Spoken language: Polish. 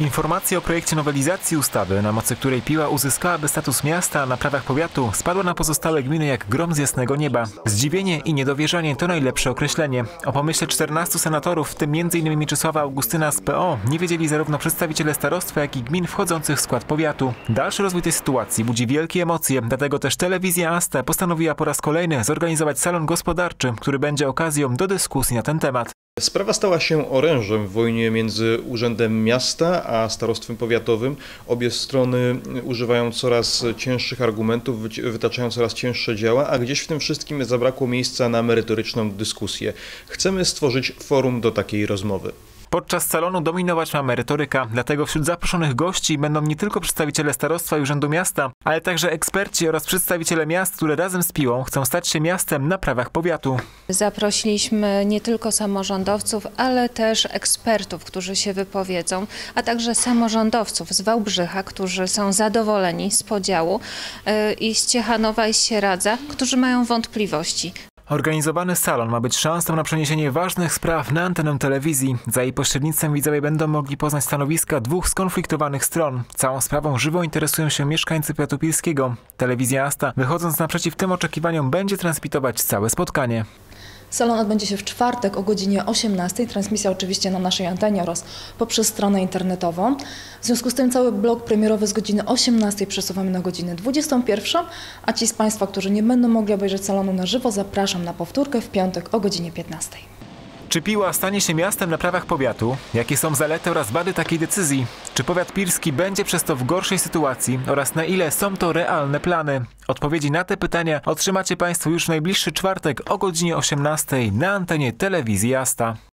Informacja o projekcie nowelizacji ustawy, na mocy której Piła uzyskałaby status miasta na prawach powiatu, spadła na pozostałe gminy jak grom z jasnego nieba. Zdziwienie i niedowierzanie to najlepsze określenie. O pomyśle 14 senatorów, w tym m.in. Mieczysława Augustyna z PO, nie wiedzieli zarówno przedstawiciele starostwa, jak i gmin wchodzących w skład powiatu. Dalszy rozwój tej sytuacji budzi wielkie emocje, dlatego też telewizja Asta postanowiła po raz kolejny zorganizować salon gospodarczy, który będzie okazją do dyskusji na ten temat. Sprawa stała się orężem w wojnie między Urzędem Miasta a Starostwem Powiatowym. Obie strony używają coraz cięższych argumentów, wytaczają coraz cięższe działa, a gdzieś w tym wszystkim zabrakło miejsca na merytoryczną dyskusję. Chcemy stworzyć forum do takiej rozmowy. Podczas salonu dominować ma merytoryka, dlatego wśród zaproszonych gości będą nie tylko przedstawiciele starostwa i urzędu miasta, ale także eksperci oraz przedstawiciele miast, które razem z Piłą chcą stać się miastem na prawach powiatu. Zaprosiliśmy nie tylko samorządowców, ale też ekspertów, którzy się wypowiedzą, a także samorządowców z Wałbrzycha, którzy są zadowoleni z podziału yy, i z Ciechanowa i z Sieradza, którzy mają wątpliwości. Organizowany salon ma być szansą na przeniesienie ważnych spraw na antenę telewizji. Za jej pośrednictwem widzowie będą mogli poznać stanowiska dwóch skonfliktowanych stron. Całą sprawą żywo interesują się mieszkańcy Powiatu Pilskiego. Telewizja Asta, wychodząc naprzeciw tym oczekiwaniom, będzie transmitować całe spotkanie. Salon odbędzie się w czwartek o godzinie 18. Transmisja oczywiście na naszej antenie oraz poprzez stronę internetową. W związku z tym cały blok premierowy z godziny 18 przesuwamy na godzinę 21, a ci z Państwa, którzy nie będą mogli obejrzeć salonu na żywo, zapraszam na powtórkę w piątek o godzinie 15. Czy Piła stanie się miastem na prawach powiatu? Jakie są zalety oraz wady takiej decyzji? Czy powiat pilski będzie przez to w gorszej sytuacji oraz na ile są to realne plany? Odpowiedzi na te pytania otrzymacie Państwo już w najbliższy czwartek o godzinie 18 na antenie telewizji Asta.